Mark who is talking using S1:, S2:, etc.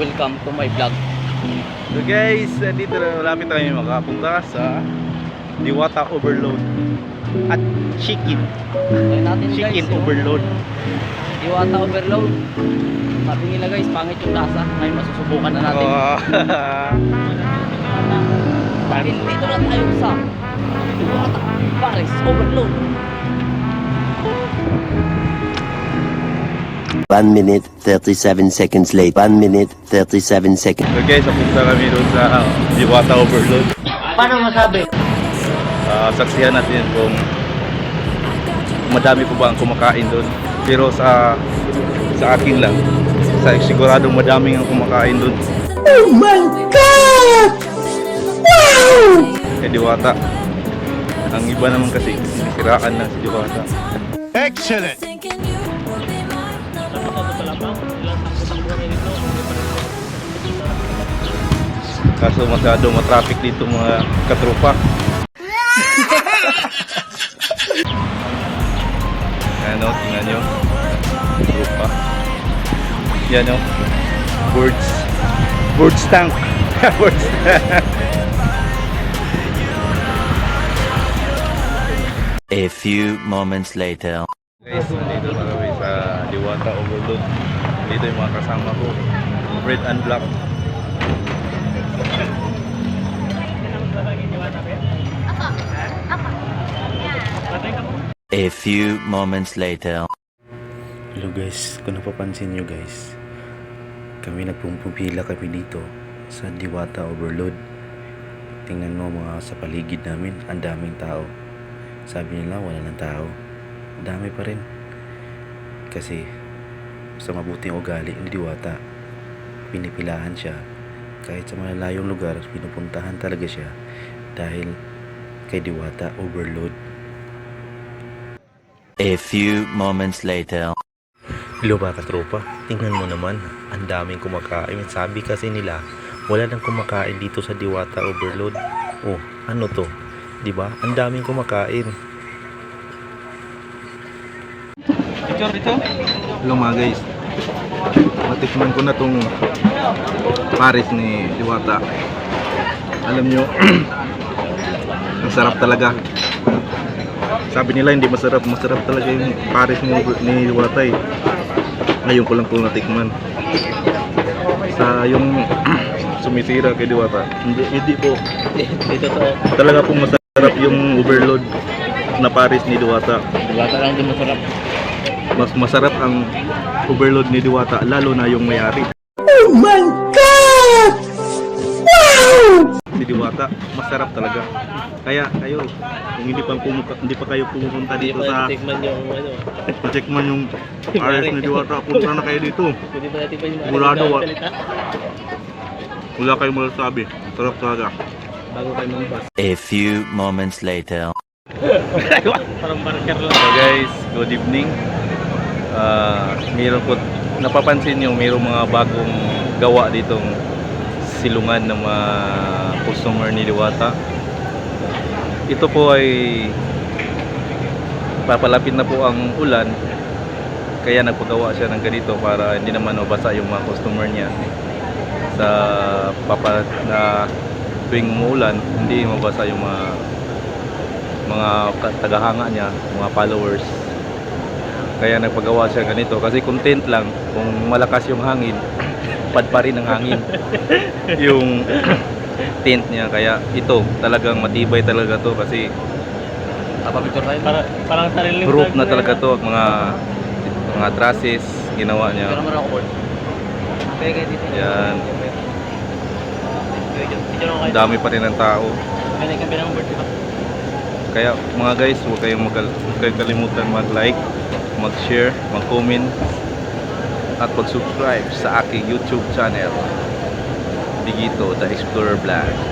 S1: Welcome to my vlog.
S2: So guys, dito na malapit tayo makapunta sa Diwata Overload at Chicken.
S1: Natin
S2: Chicken
S1: guys.
S2: Overload.
S1: Diwata overload. Sabi nila guys, pangit yung lasa. Ngayon masusubukan na natin.
S2: Oh.
S1: Dahil dito na tayo sa Diwata Paris Overload.
S3: One minute, 37 seconds late. One minute, 37 seconds.
S2: so guys, napunta kami doon sa Diwata Overload.
S1: Paano masabi?
S2: Uh, saksihan natin kung madami po ba ang kumakain doon. Pero sa sa akin lang, sa siguradong madami ang kumakain doon. Oh my God! Wow! Eh, Diwata. Ang iba naman kasi, sinisiraan lang si Diwata. Kaso masyado matraffic dito mga katropa. ano, tingnan nyo. Tropa. Yan o. Birds. Birds tank. Birds
S3: A few moments later.
S2: Guys, nandito na kami sa Diwata Overload. Dito yung mga kasama ko. Red and black.
S3: A few moments later.
S4: Hello guys, kung napapansin nyo guys, kami nagpumpupila kami dito sa Diwata Overload. Tingnan mo mga sa paligid namin, ang daming tao. Sabi nila wala ng tao. Dami pa rin. Kasi sa mabuting ugali ni Diwata, pinipilahan siya. Kahit sa malalayong lugar, pinupuntahan talaga siya dahil kay Diwata Overload.
S3: A few moments later.
S4: Hello ba katropa? Tingnan mo naman, ang daming kumakain. Sabi kasi nila, wala nang kumakain dito sa Diwata Overload. Oh, ano to? 'Di ba? Ang daming kumakain.
S2: Hello mga guys. Matikman ko na tong Paris ni Diwata. Alam nyo, ang sarap talaga. Sabi nila hindi masarap, masarap talaga yung Paris ni, ni Diwata eh. Ngayon ko lang po natikman. Sa yung sumisira kay Diwata. Hindi, hindi po.
S1: Dito to.
S2: Talaga po masarap yung overload na Paris ni Diwata.
S1: Diwata lang din masarap.
S2: Mas masarap ang overload ni Diwata lalo na yung mayari. Oh my God! Wow! Si Diwata, masarap talaga. Kaya kayo, kung hindi pa pumuka, hindi pa kayo pumunta dito sa
S1: tikman yung ano.
S2: check man yung RS ni Diwata, punta na kayo dito.
S1: Pwede ba natin pa yung
S2: Sigurado, wa- Wala kayong masasabi. Sarap talaga.
S1: Bago kayo magbas.
S3: A few moments later.
S1: Parang burger lang.
S2: So guys, good evening. Ah, meron ko napapansin niyo mayroong mga bagong gawa ditong silungan ng mga customer ni Diwata. Ito po ay papalapit na po ang ulan kaya nagpagawa siya ng ganito para hindi naman mabasa yung mga customer niya sa papa na tuwing umuulan hindi mabasa yung mga mga tagahanga niya, mga followers. Kaya nagpagawa siya ganito kasi content lang kung malakas yung hangin, pad pa rin ang hangin. yung tent niya kaya ito talagang matibay talaga to kasi
S1: Papapicture tayo. Para, parang sarili
S2: proof na talaga to at mga mga trusses ginawa
S1: Pero
S2: niya.
S1: naman ako board. Dito.
S2: Yan. Dami pa rin ng tao. Kaya mga guys, huwag kayong mag huwag kayong kalimutan mag-like, mag-share, mag-comment at mag-subscribe sa aking YouTube channel. Bigito, The Explorer Vlog.